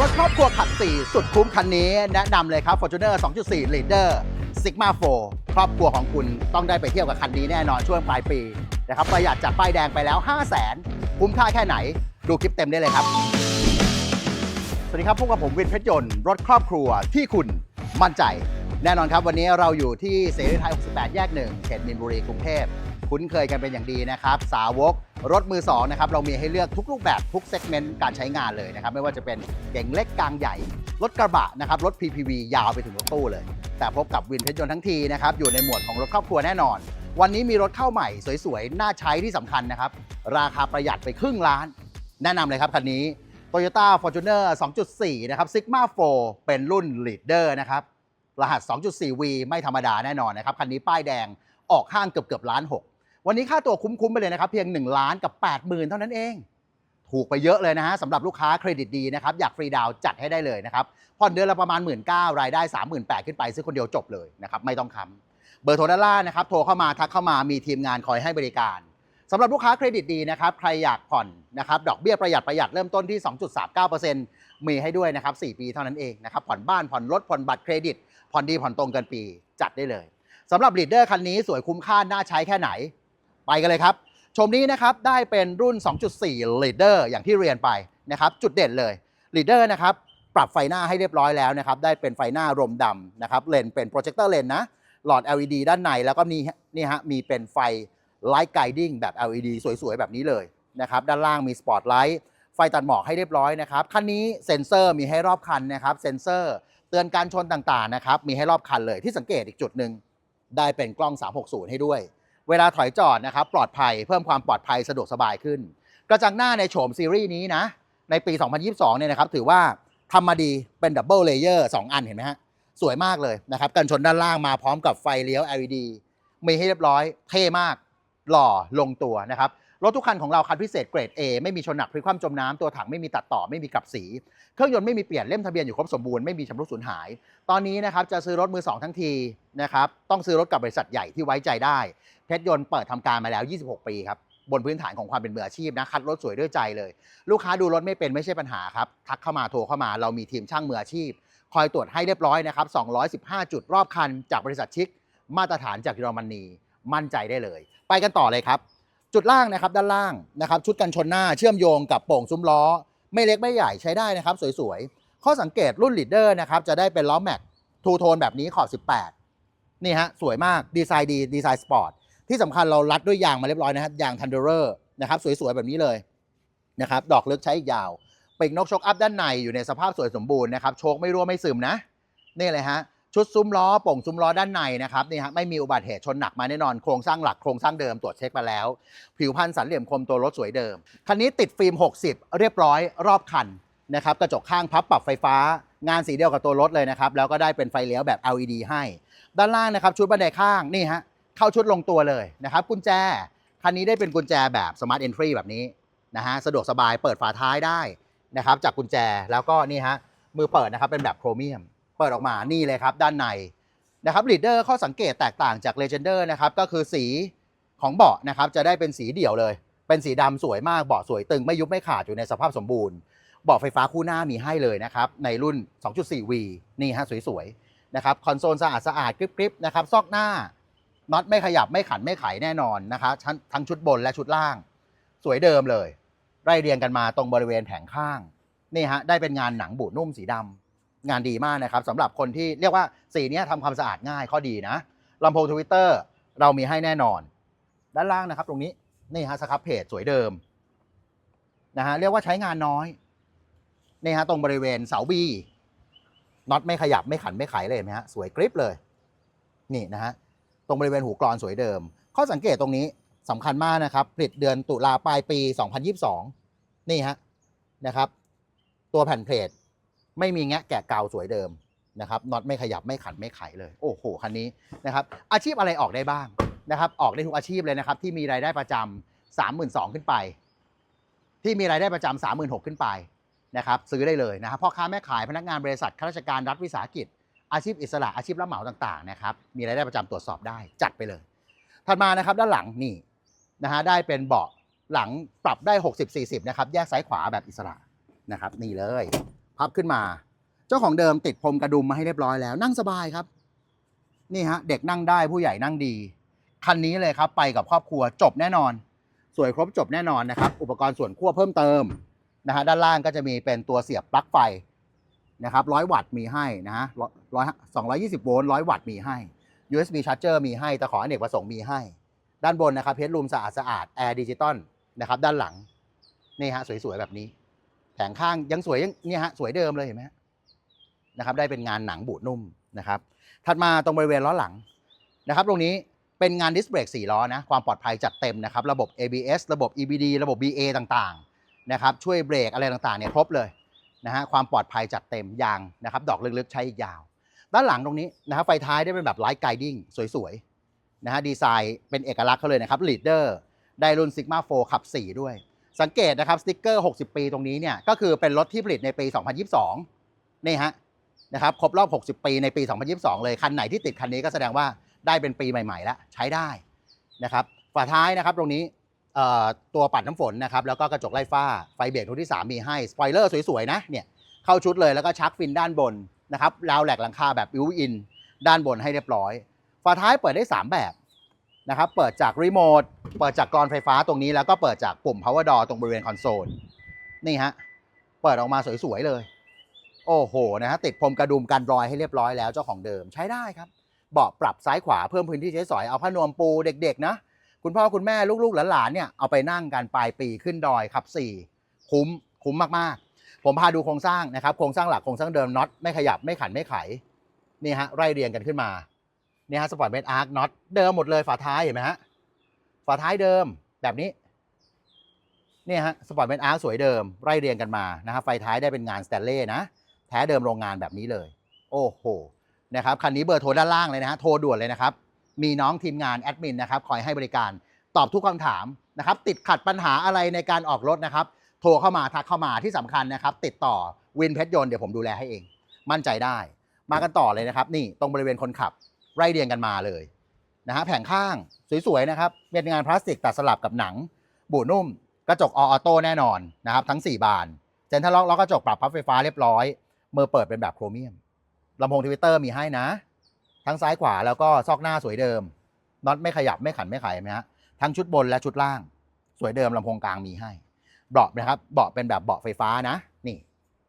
รถครอบครัวขับ 4 สุดคุ้มคันนี้ แนะนำเลยครับ Fortuner 2.4 Leader Sigma 4 ครอบครัวของคุณต้องได้ไปเที่ยวกับคันนี้แน่นอนช่วงปลายปีนะครับประหยัดจากป้ายแดงไปแล้ว 5 0 0 0 0 0คุ้มค่าแค่ไหน ดูคลิปเต็มได้เลยครับ สวัสดีครับพบกับผมวินเพชรยนต์รถครอบครัวที่คุณมั่นใจ แน่นอนครับวันนี้เราอยู่ที่เสรีไทย 68 แยกหนึ่งเขตมินบุรีกรุงเทพ คุ้นเคยกันเป็นอย่างดีนะครับ สาวกรถมือสองนะครับเรามีให้เลือกทุกรูปแบบทุกเซกเมนต์การใช้งานเลยนะครับ ไม่ว่าจะเป็นเก่งเล็กกลางใหญ่ รถกระบะนะครับ รถ PPV ยาวไปถึงรถตู้เลย แต่พบกับวินเพชรยนต์ทั้งทีนะครับ อยู่ในหมวดของรถครอบครัวแน่นอน วันนี้มีรถเข้าใหม่สวยๆ น่าใช้ที่สำคัญนะครับ ราคาประหยัดไปครึ่งล้าน แนะนำเลยครับคันนี้ Toyota Fortuner 2.4 นะครับ Sigma 4 เป็นรุ่น Leader นะครับ รหัส 2.4V ไม่ธรรมดาแน่นอนนะครับ คันนี้ป้ายแดงออกห้างเกือบเกือบล้านหก วันนี้ค่าตัวคุ้มๆไปเลยนะครับ เพียง 1 ล้านกับ 80,000 เท่านั้นเอง ถูกไปเยอะเลยนะฮะสำหรับลูกค้าเครดิตดีนะครับ อยากฟรีดาวน์จัดให้ได้เลยนะครับผ่อนเดือนละประมาณ 1 9ื่นรายได้ 38,000 ขึ้นไป ซื้อคนเดียวจบเลยนะครับไม่ต้องค้ำเบอร์โทรด้านล่างนะครับโทรเข้ามาทักเข้ามามีทีมงานคอยให้บริการสำหรับลูกค้าเครดิตดีนะครับใครอยากผ่อนนะครับดอกเบี้ยประหยัดประหยัดเริ่มต้นที่ 2.39%มีให้ด้วยนะครับ4ปีเท่านั้นเองนะครับผ่อนบ้านผ่อนรถผ่อนบัตรเครดิตผ่อนดีผ่อนตรงเกินปีจัดได้เลยสำหรับลีดเดอร์คันนี้สวยคุ้มค่าน่าใช้แค่ไหน ไปกันเลยครับ ชมนี้นะครับได้เป็นรุ่น 2.4 Leader อย่างที่เรียนไปนะครับ จุดเด่นเลย Leader นะครับปรับไฟหน้าให้เรียบร้อยแล้วนะครับ ได้เป็นไฟหน้ารมดำนะครับ เลนเป็นโปรเจคเตอร์เลนนะ หลอด LED ด้านในแล้วก็มีนี่ฮะมีเป็นไฟ Light Guiding แบบ LED สวยๆ แบบนี้เลยนะครับ ด้านล่างมีสปอตไลท์ไฟตัดหมอกให้เรียบร้อยนะครับ คันนี้เซ็นเซอร์มีให้รอบคันนะครับ เซ็นเซอร์เตือนการชนต่างๆนะครับ มีให้รอบคันเลยที่สังเกตอีกจุดหนึ่งได้เป็นกล้อง 360 ให้ด้วย เวลาถอยจอดนะครับปลอดภัยเพิ่มความปลอดภัยสะดวกสบายขึ้น กระจังหน้าในโฉมซีรีส์นี้นะในปี 2022 เนี่ยนะครับถือว่าทำมาดีเป็นดับเบิลเลเยอร์2อันเห็นไหมฮะสวยมากเลยนะครับกันชนด้านล่างมาพร้อมกับไฟเลี้ยว LED มีให้เรียบร้อยเท่มากหล่อลงตัวนะครับ รถทุกคันของเราคันพิเศษเกรด A ไม่มีชนหนักพลิกคว่ำจมน้ำตัวถังไม่มีตัดต่อไม่มีกลับสี เครื่องยนต์ไม่มีเปลี่ยนเล่มทะเบียนอยู่ครบสมบูรณ์ไม่มีชำรุดสูญหาย ตอนนี้นะครับจะซื้อรถมือสองทั้งทีนะครับต้องซื้อรถกับบริษัทใหญ่ที่ไว้ใจได้เพชรยนต์เปิดทำการมาแล้ว 26 ปีครับบนพื้นฐานของความเป็นมืออาชีพนะคัดรถสวยด้วยใจเลย ลูกค้าดูรถไม่เป็นไม่ใช่ปัญหาครับทักเข้ามาโทรเข้ามาเรามีทีมช่างมืออาชีพ คอยตรวจให้เรียบร้อยนะครับ215 จุดรอบคันจากบริษัทชิคมาตรฐานจากเยอรมนีมั่นใจได้เลย ไปกันต่อเลยครับ จุดล่างนะครับด้านล่างนะครับชุดกันชนหน้าเชื่อมโยงกับโป่งซุ้มล้อ ไม่เล็กไม่ใหญ่ใช้ได้นะครับ สวยๆ ข้อสังเกตรุ่นลีดเดอร์นะครับจะได้เป็นล้อแม็กทูโทนแบบนี้ขอบ 18 นี่ฮะสวยมากดีไซน์ดีดีไซน์สปอร์ตที่สำคัญเรารัดด้วยยางมาเรียบร้อยนะครับยางทันเดอร์นะครับสวยๆ แบบนี้เลยนะครับดอกเลึกใช้อีกยาวปีกนกชกอัพด้านในอยู่ในสภาพสวยสมบูรณ์นะครับโชคไม่รั่วไม่ซึมนะนี่เลยฮะ ชุดซุ้มล้อโป่งซุ้มล้อด้านในนะครับนี่ฮะไม่มีอุบัติเหตุชนหนักมาแน่นอนโครงสร้างหลักโครงสร้างเดิมตรวจเช็คมาแล้ว ผิวพันธ์สันเหลี่ยมคมตัวรถสวยเดิม คันนี้ติดฟิล์ม 60 เรียบร้อยรอบคันนะครับกระจกข้างพับปรับไฟฟ้างานสีเดียวกับตัวรถเลยนะครับแล้วก็ได้เป็นไฟเลี้ยวแบบ LED ให้ ด้านล่างนะครับชุดบันไดข้างนี่ฮะเข้าชุดลงตัวเลยนะครับกุญแจคันนี้ได้เป็นกุญแจแบบ Smart Entry แบบนี้นะฮะสะดวกสบายเปิดฝาท้ายได้นะครับจากกุญแจแล้วก็นี่ฮะมือเปิดนะครับเป็นแบบโครเมียม เปิดออกมานี่เลยครับด้านในนะครับลีดเดอร์ข้อสังเกตแตกต่างจาก Legender นะครับก็คือสีของเบาะนะครับจะได้เป็นสีเดี่ยวเลย เป็นสีดำสวยมากเบาะสวยตึงไม่ยุบไม่ขาดอยู่ในสภาพสมบูรณ์เบาะไฟฟ้าคู่หน้ามีให้เลยนะครับในรุ่น 2.4V นี่ฮะสวยๆนะครับคอนโซลสะอาดสะอาดกริบๆนะครับซอกหน้าน็อตไม่ขยับไม่ขันไม่ไขแน่นอนนะครับทั้งชุดบนและชุดล่าง สวยเดิมเลย ไล่เรียงกันมาตรงบริเวณแผงข้างนี่ฮะได้เป็นงานหนังบูดนุ่มสีดำ งานดีมากนะครับสำหรับคนที่เรียกว่าสีนี้ทำความสะอาดง่ายข้อดีนะลำโพงทวิตเตอร์เรามีให้แน่นอน ด้านล่างนะครับ ตรงนี้นี่ฮะสครับเพจสวยเดิมนะฮะเรียกว่าใช้งานน้อยนี่ฮะตรงบริเวณเสาบีน็อตไม่ขยับไม่ขันไม่ไขเลยเห็นไหมฮะสวยกริปเลย นี่นะฮะตรงบริเวณหูกรอนสวยเดิม ข้อสังเกตตรงนี้สำคัญมากนะครับผลิตเดือนตุลาปลายปี 2022 นี่ฮะนะครับ ตัวแผ่นเพลท ไม่มีแงะแกะเกาสวยเดิมนะครับน็อตไม่ขยับไม่ขันไม่ไขเลย โอ้โหคันนี้นะครับอาชีพอะไรออกได้บ้างนะครับ ออกได้ทุกอาชีพเลยนะครับ ที่มีรายได้ประจำสามหมื่นสองขึ้นไป ที่มีรายได้ประจำสามหมื่นหกขึ้นไปนะครับ ซื้อได้เลยนะครับพ่อค้าแม่ขายพนักงานบริษัทข้าราชการรัฐวิสาหกิจ อาชีพอิสระอาชีพรับเหมาต่างๆนะครับมีรายได้ประจำตรวจสอบได้จัดไปเลย ถัดมานะครับด้านหลังนี่นะฮะได้เป็นเบาะหลังปรับได้ 60-40 นะครับ แยกซ้ายขวาแบบอิสระนะครับ นี่เลย พับขึ้นมา เจ้าของเดิมติดพรมกระดุมมาให้เรียบร้อยแล้ว นั่งสบายครับ นี่ฮะเด็กนั่งได้ผู้ใหญ่นั่งดี คันนี้เลยครับไปกับครอบครัวจบแน่นอน สวยครบจบแน่นอนนะครับ อุปกรณ์ส่วนควเพิ่มเติมนะฮะด้านล่างก็จะมีเป็นตัวเสียบปลั๊กไฟนะครับร้อยวัตต์มีให้นะฮะร้อยสองร้อยยี่สิบโวลต์ร้อยวัตต์มีให้ USB charger มีให้ตะขออเนกประสงค์มีให้ ด้านบนนะครับเพชรรูมสะอาดสะอาดแอร์ดิจิตอลนะครับด้านหลังนี่ฮะสวยๆแบบนี้ แผงข้างยังสวยยังเนี่ยฮะสวยเดิมเลยเห็นไหมนะครับได้เป็นงานหนังบูดนุ่มนะครับ ถัดมาตรงบริเวณล้อหลังนะครับตรงนี้เป็นงานดิสเบรก4ล้อนะความปลอดภัยจัดเต็มนะครับระบบ ABS ระบบ EBD ระบบ BA ต่างๆนะครับช่วยเบรกอะไรต่างๆเนี่ยครบเลยนะฮะความปลอดภัยจัดเต็มยางนะครับดอกลึกๆใช้อีกยาว ด้านหลังตรงนี้นะครับไฟท้ายได้เป็นแบบไลท์ไกดิ้งสวยๆนะฮะดีไซน์เป็นเอกลักษณ์เขาเลยนะครับลีดเดอร์ได้รุ่น Sigma 4ขับ 4 ด้วย สังเกตนะครับสติ๊กเกอร์ 60 ปีตรงนี้เนี่ยก็คือเป็นรถที่ผลิตในปี 2022 นี่ฮะนะครับครบรอบ 60 ปีในปี 2022 เลยคันไหนที่ติดคันนี้ก็แสดงว่าได้เป็นปีใหม่ ๆ แล้วใช้ได้นะครับฝาท้ายนะครับตรงนี้ตัวปัดน้ำฝนนะครับแล้วก็กระจกไล่ฟ้าไฟเบรกรุ่นที่ 3 มีให้สปอยเลอร์สวยๆนะเนี่ยเข้าชุดเลยแล้วก็ชักฟินด้านบนนะครับราวแหลกหลังคาแบบบิวอิน ด้านบนให้เรียบร้อย ฝาท้ายเปิดได้ 3 แบบ นะครับ เปิดจากรีโมท เปิดจากกรอนไฟฟ้าตรงนี้แล้วก็เปิดจากปุ่ม power door ตรงบริเวณคอนโซล นี่ฮะ เปิดออกมาสวยๆเลย โอ้โห นะฮะ ติดพรมกระดุมกันรอยให้เรียบร้อยแล้วเจ้าของเดิมใช้ได้ครับ เบาะปรับซ้ายขวาเพิ่มพื้นที่ใช้สอย เอาผ้านวมปูเด็กๆนะ คุณพ่อคุณแม่ลูกๆหลานๆเนี่ย เอาไปนั่งกันปลายปีขึ้นดอยขับ4คุ้ม คุ้มมากๆ ผมพาดูโครงสร้างนะครับ โครงสร้างหลักโครงสร้างเดิมน็อตไม่ขยับไม่ขันไม่ไข นี่ฮะ ไล่เรียงกันขึ้นมา นี่ฮะสปอร์ตเมดอาร์คน็อตเดิมหมดเลยฝาท้ายเห็นไหมฮะฝาท้ายเดิมแบบนี้เนี่ยฮะสปอร์ตเมดอาร์คสวยเดิมไล่เรียงกันมานะครับไฟท้ายได้เป็นงานสแตนเล่นะแท้เดิมโรงงานแบบนี้เลย โอ้โหนะครับคันนี้เบอร์โทรด้านล่างเลยนะฮะโทรด่วนเลยนะครับมีน้องทีมงานแอดมินนะครับคอยให้บริการตอบทุกคำถามนะครับติดขัดปัญหาอะไรในการออกรถนะครับโทรเข้ามาทักเข้ามาที่สำคัญนะครับ ติดต่อวินเพชรยนต์เดี๋ยวผมดูแลให้เอง มั่นใจได้ มากันต่อเลยนะครับ นี่ตรงบริเวณคนขับ ไล่เรียงกันมาเลยนะฮะแผงข้างสวยๆนะครับเป็นงานพลาสติกตัดสลับกับหนังบูนุ่ม กระจกออโต้แน่นอนนะครับทั้ง 4 บานเซ็นทรัลล็อกแล้วกระจกปรับพับไฟฟ้าเรียบร้อยมือเปิดเป็นแบบโครเมียมลำโพงทวิตเตอร์มีให้นะ ทั้งซ้ายขวาแล้วก็ซอกหน้าสวยเดิมน็อตไม่ขยับไม่ขันไม่ไขไหมฮะทั้งชุดบนและชุดล่าง สวยเดิมลำโพงกลางมีให้เบาะนะครับเบาะเป็นแบบเบาะไฟฟ้านะนี่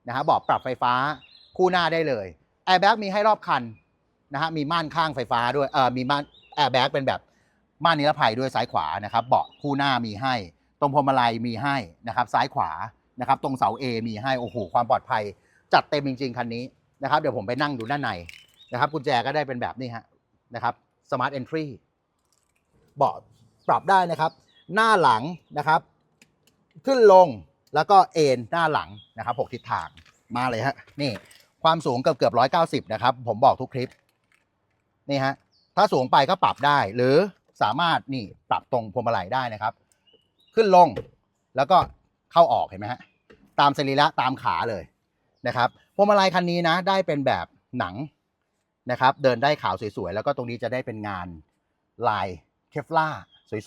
นะฮะเบาะปรับไฟฟ้าคู่หน้าได้เลยแอร์แบ็กมีให้รอบคัน นะฮะมีม่านข้างไฟฟ้าด้วยเออมีม่านแอร์แบ็กเป็นแบบม่านนิรภัยด้วยซ้ายขวานะครับเบาะคู่หน้ามีให้ ตรงพวงมาลัยมีให้นะครับซ้ายขวานะครับตรงเสา A มีให้โอ้โหความปลอดภัย จัดเต็มจริง ๆคันนี้นะครับเดี๋ยวผมไปนั่งดูด้านในนะครับกุญแจก็ได้เป็นแบบนี้ฮะนะครับ Smart Entry เบาะปรับได้นะครับ หน้าหลังนะครับ ขึ้นลงแล้วก็เอนหน้าหลังนะครับหกทิศทางมาเลยฮะนี่ความสูงเกือบเกือบร้อยเก้าสิบนะครับ ผมบอกทุกคลิป นี่ฮะถ้าสูงไปก็ปรับได้ หรือสามารถนี่ปรับตรงพวงมาลัยได้นะครับ ขึ้นลงแล้วก็เข้าออกเห็นไหมฮะตามสรีระตามขาเลยนะครับพวงมาลัยคันนี้นะ ได้เป็นแบบหนังนะครับ เดินได้ขาวสวยๆแล้วก็ตรงนี้จะได้เป็นงานลายเคฟล่า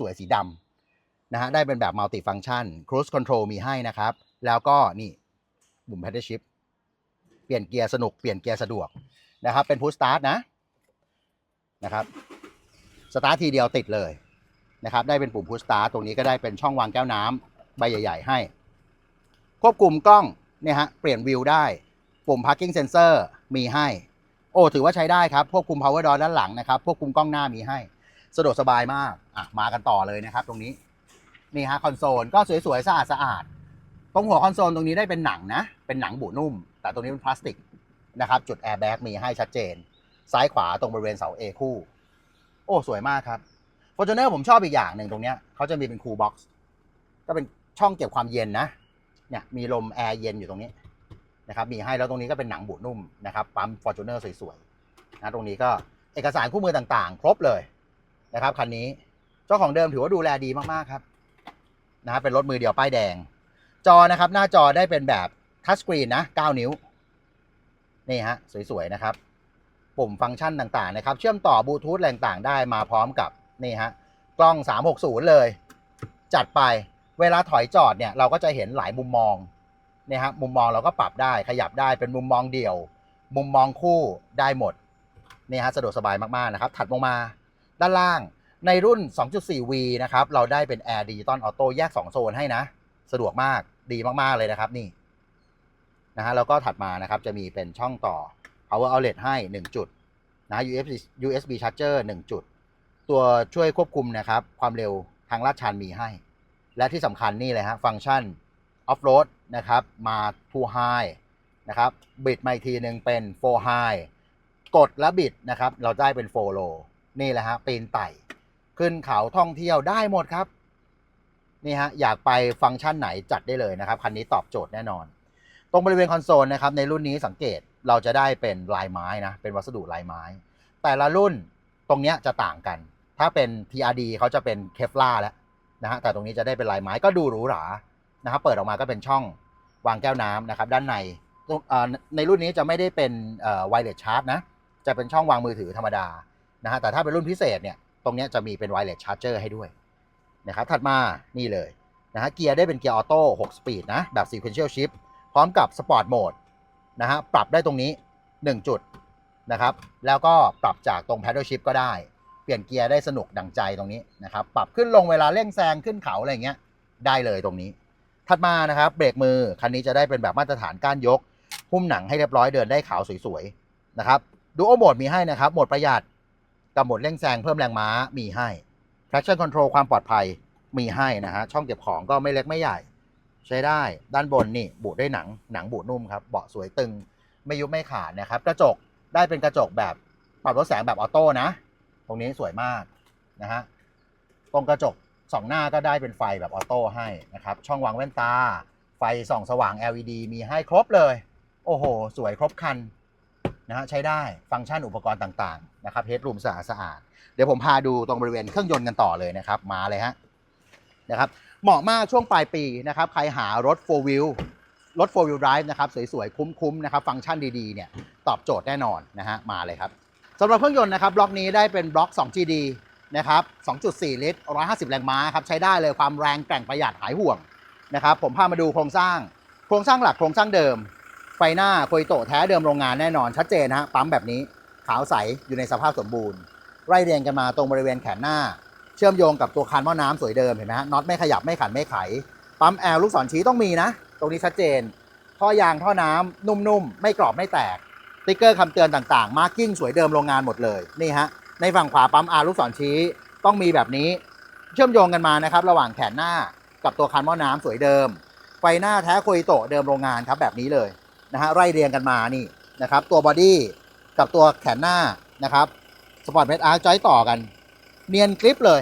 สวยๆสีดำนะฮะได้เป็นแบบมัลติฟัง c t ชัน Cruise Control มีให้นะครับ แล้วก็นี่ปุ่ม Paddle Shift เปลี่ยนเกียร์สนุกเปลี่ยนเกียร์สะดวกนะครับ เป็น Push Start นะ นะครับสตาร์ททีเดียวติดเลยนะครับได้เป็นปุ่มพุชสตาร์ตรงนี้ก็ได้เป็นช่องวางแก้วน้ำใบใหญ่ ๆ ให้ ควบคุมกล้องเนี่ยฮะเปลี่ยนวิวได้ ปุ่ม parking sensor มีให้ โอ้ถือว่าใช้ได้ครับควบคุม power door ด้านหลังนะครับควบคุมกล้องหน้ามีให้ สะดวกสบายมากอะมากันต่อเลยนะครับ ตรงนี้นี่ฮะคอนโซลก็สวยๆสะอาดสะอาดตรงหัวคอนโซลตรงนี้ได้เป็นหนังนะเป็นหนังบุนุ่ม แต่ตรงนี้เป็นพลาสติกนะครับจุดแอร์แบ็กมีให้ชัดเจน ซ้ายขวาตรงบริเวณเสา A คู่ โอ้ สวยมากครับ f o r t u n e r ผมชอบอีกอย่างหนึ่งตรงเนี้ยเขาจะมีเป็นคูลบ็อกซ์ก็เป็นช่องเก็บความเย็นนะเนี่ยมีลมแอร์เย็นอยู่ตรงนี้นะครับมีให้แล้วตรงนี้ก็เป็นหนังบุนุ่มนะครับปั๊ม f o r t u n e r สวยๆนะตรงนี้ก็เอกสารคู่มือต่างๆ ครบเลยนะครับคันนี้เจ้าของเดิมถือว่าดูแลดีมากๆครับนะบเป็นรถมือเดียวป้ายแดง จอนะครับหน้าจอได้เป็นแบบทัชสกรีนนะ 9 นิ้ว นี่ฮะ สวย ๆ นะครับ ปุ่มฟังก์ชันต่างๆนะครับ เชื่อมต่อบลูทูธอะไรต่างได้มาพร้อมกับนี่ฮะกล้อง 360 เลย จัดไปเวลาถอยจอดเนี่ยเราก็จะเห็นหลายมุมมองนี่ยครับมุมมองเราก็ปรับได้ขยับได้เป็นมุมมองเดี่ยว มุมมองคู่ได้หมดนี่ฮะสะดวกสบายมากๆนะครับถัดลงมาด้านล่างในรุ่น 2.4V นะครับ เราได้เป็น Air Digital Auto แยก 2 โซนให้นะ สะดวกมาก ดีมาก ๆ เลยนะครับ นี่ นะฮะ แล้วก็ถัดมานะครับ จะมีเป็นช่องต่อ power outlet ให้ 1 จุดนะ USB USB charger 1 จุด ตัวช่วยควบคุมนะครับ ความเร็วทางลาดชันมีให้ และที่สำคัญนี่เลยฮะ ฟังก์ชัน off road นะครับ มา two high นะครับ บิดมาอีกทีหนึ่งเป็น4 high กดและบิดนะครับ เราได้เป็น4 low นี่แหละฮะปีนไต่ ขึ้นเขาท่องเที่ยวได้หมดครับ นี่ฮะ อยากไปฟังก์ชันไหนจัดได้เลยนะครับ คันนี้ตอบโจทย์แน่นอน ตรงบริเวณคอนโซลนะครับ ในรุ่นนี้สังเกต เราจะได้เป็นลายไม้นะเป็นวัสดุลายไม้ แต่ละรุ่นตรงเนี้ยจะต่างกัน ถ้าเป็น TRD เขาจะเป็นเคฟล่าแล้วนะฮะแต่ตรงนี้จะได้เป็นลายไม้ก็ดูหรูหรานะครับเปิดออกมาก็เป็นช่องวางแก้วน้ำนะครับด้านในตรงเอ่อในรุ่นนี้จะไม่ได้เป็นไวเลสชาร์จนะจะเป็นช่องวางมือถือธรรมดานะฮะแต่ถ้าเป็นรุ่นพิเศษเนี่ยตรงนี้จะมีเป็นไวเลสชาร์จเจอร์ให้ด้วยนะครับถัดมานี่เลยนะฮะเกียร์ได้เป็นเกียร์ออโต้6สปีดนะแบบ sequential shift พร้อมกับสปอร์ตโหมด นะฮะปรับได้ตรงนี้ 1 จุดนะครับ แล้วก็ปรับจากตรง paddle shift ก็ได้ เปลี่ยนเกียร์ได้สนุกดังใจตรงนี้นะครับ ปรับขึ้นลงเวลาเร่งแซงขึ้นเขาอะไรเงี้ยได้เลยตรงนี้ ถัดมานะครับเบรกมือคันนี้จะได้เป็นแบบมาตรฐานก้านยก หุ้มหนังให้เรียบร้อยเดินได้ขาวสวยๆนะครับดูโอโหมดมีให้นะครับโหมดประหยัดกับโหมดเร่งแซงเพิ่มแรงม้ามีให้ traction control ความปลอดภัยมีให้นะฮะช่องเก็บของก็ไม่เล็กไม่ใหญ่ ใช้ได้ด้านบนนี่บุได้หนังหนังบุนุ่มครับเบาะสวยตึงไม่ยุบไม่ขาดนะครับกระจกได้เป็นกระจกแบบปรับลดแสงแบบออโต้นะ ตรงนี้สวยมากนะฮะตรงกระจกสองหน้าก็ได้เป็นไฟแบบออโต้ให้นะครับช่องวางแว่นตา ไฟส่องสว่าง LED มีให้ครบเลย โอ้โห สวยครบคันนะฮะใช้ได้ฟังก์ชันอุปกรณ์ต่างๆนะครับเฮดรูมสะอาดสะอาดเดี๋ยวผมพาดูตรงบริเวณเครื่องยนต์กันต่อเลยนะครับ มาเลยฮะนะครับ เหมาะมากช่วงปลายปีนะครับ ใครหารถ 4 wheel รถ 4 wheel drive นะครับสวยๆ คุ้มๆนะครับฟังก์ชันดีๆเนี่ยตอบโจทย์แน่นอนนะฮะมาเลยครับสำหรับเครื่องยนต์นะครับบล็อกนี้ได้เป็นบล็อก 2GD นะครับ 2.4 ลิตร 150 แรงม้าครับใช้ได้เลยความแรงแกร่งประหยัดหายห่วงนะครับผมพามาดูโครงสร้าง โครงสร้างหลักโครงสร้างเดิม ไฟหน้าโคยโตแท้เดิมโรงงานแน่นอนชัดเจนนะฮะปั๊มแบบนี้ขาวใสอยู่ในสภาพสมบูรณ์ ไล่เรียงกันมาตรงบริเวณแขนหน้า เชื่อมโยงกับตัวคานหม้อน้ำสวยเดิมเห็นไหมฮะน็อตไม่ขยับไม่ขันไม่ไข ปั๊มแอลลูกศรชี้ต้องมีนะ ตรงนี้ชัดเจน ท่อยางท่อน้ำนุ่มๆ ไม่กรอบไม่แตกสติ๊กเกอร์คำเตือนต่างๆ มาร์กิ้งสวยเดิมโรงงานหมดเลยนี่ฮะในฝั่งขวาปั๊มอาลูกศรชี้ต้องมีแบบนี้ เชื่อมโยงกันมานะครับ ระหว่างแขนหน้ากับตัวคันหม้อน้ำสวยเดิม ไฟหน้าแท้โคยโตเดิมโรงงานครับแบบนี้เลยนะฮะไล่เรียงกันมานี่นะครับ ตัวบอดี้กับตัวแขนหน้านะครับสปอร์ตเมทอาร์จอยต่อกัน เนียนกริปเลย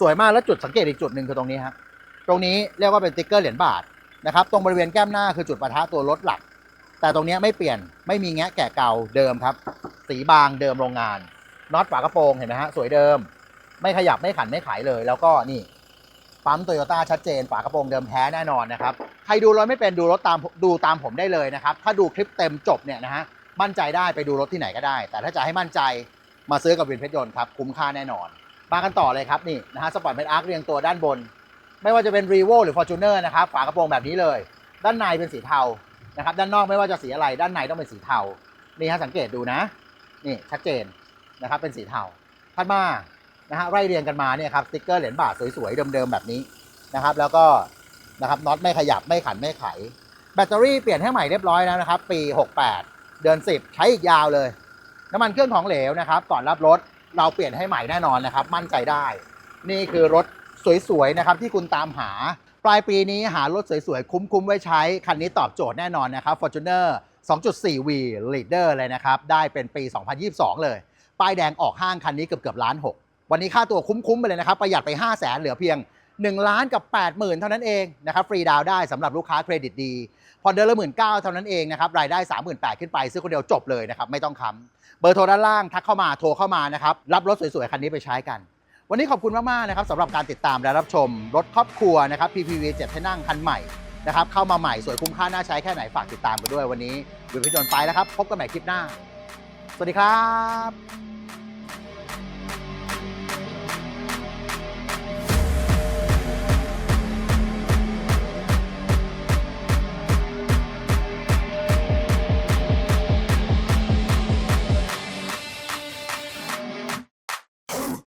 สวยมากแล้วจุดสังเกตอีกจุดหนึ่งคือตรงนี้ฮะตรงนี้เรียกว่าเป็นสติ๊กเกอร์เหรียญบาทนะครับตรงบริเวณแก้มหน้าคือจุดปะทะตัวรถหลัก แต่ตรงนี้ไม่เปลี่ยนไม่มีแงะแกะเก่าเดิมครับ สีบางเดิมโรงงานน็อตฝากระโปรงเห็นไหมฮะสวยเดิม ไม่ขยับไม่ขันไม่ขายเลย แล้วก็นี่ปั๊มโตโยต้าชัดเจนฝากระโปรงเดิมแท้แน่นอนนะครับใครดูรถไม่เป็นดูรถตามดูตามผมได้เลยนะครับถ้าดูคลิปเต็มจบเนี่ยนะฮะมั่นใจได้ไปดูรถที่ไหนก็ได้ แต่ถ้าจะให้มั่นใจมาซื้อกับวินเพชรยนต์ครับคุ้มค่าแน่นอน มากันต่อเลยครับนี่นะฮะสปอร์ตเมทอาร์คเรียงตัวด้านบน ไม่ว่าจะเป็น r e v o หรือ Fortuner นะครับฝากระโปรงแบบนี้เลย ด้านในเป็นสีเทานะครับด้านนอกไม่ว่าจะสีอะไรด้านในต้องเป็นสีเทานี่ฮะสังเกตดูนะนี่ชัดเจนนะครับเป็นสีเทาถัดมานะฮะไล่เรียงกันมาเนี่ยครับสติ๊กเกอร์เหรียญบาทสวยๆเดิมๆแบบนี้นะครับแล้วก็นะครับน็อตไม่ขยับไม่ขันไม่ไข แบตเตอรี่เปลี่ยนให้ใหม่เรียบร้อยแล้วนะครับ ปี 68 เดือน 10 ใช้อีกยาวเลย น้ำมันเครื่องของเหลวนะครับ ก่อนรับรถ เราเปลี่ยนให้ใหม่แน่นอนนะครับ มั่นใจได้ นี่คือรถสวยๆนะครับที่คุณตามหา ปลายปีนี้หารถสวยๆ คุ้มๆ ไว้ใช้ คันนี้ตอบโจทย์แน่นอนนะครับ Fortuner 2.4V Leader เลยนะครับ ได้เป็นปี 2022 เลย ป้ายแดงออกห้างคันนี้เกือบเกือบล้านหกวันนี้ค่าตัวคุ้มๆ ไปเลยนะครับ ประหยัดไป 5 0 0แสนเหลือเพียง 1 ล้านกับ 8 0,000 เท่านั้นเองนะครับ ฟรีดาวได้สำหรับลูกค้าเครดิตดี พอเดือนละหมื่นเก้าเท่านั้นเองนะครับรายได้38,000ขึ้นไปซื้อคนเดียวจบเลยนะครับไม่ต้องค้ำเบอร์โทรด้านล่างทักเข้ามาโทรเข้ามานะครับรับรถสวยๆคันนี้ไปใช้กัน วันนี้ขอบคุณมากๆนะครับสำหรับการติดตามและรับชมรถครอบครัวนะครับ PPV 7ที่นั่งคันใหม่นะครับเข้ามาใหม่สวยคุ้มค่าน่าใช้แค่ไหนฝากติดตามกันด้วยวันนี้วิวพิจนต์ไปแล้วครับ พบกันใหม่คลิปหน้า สวัสดีครับ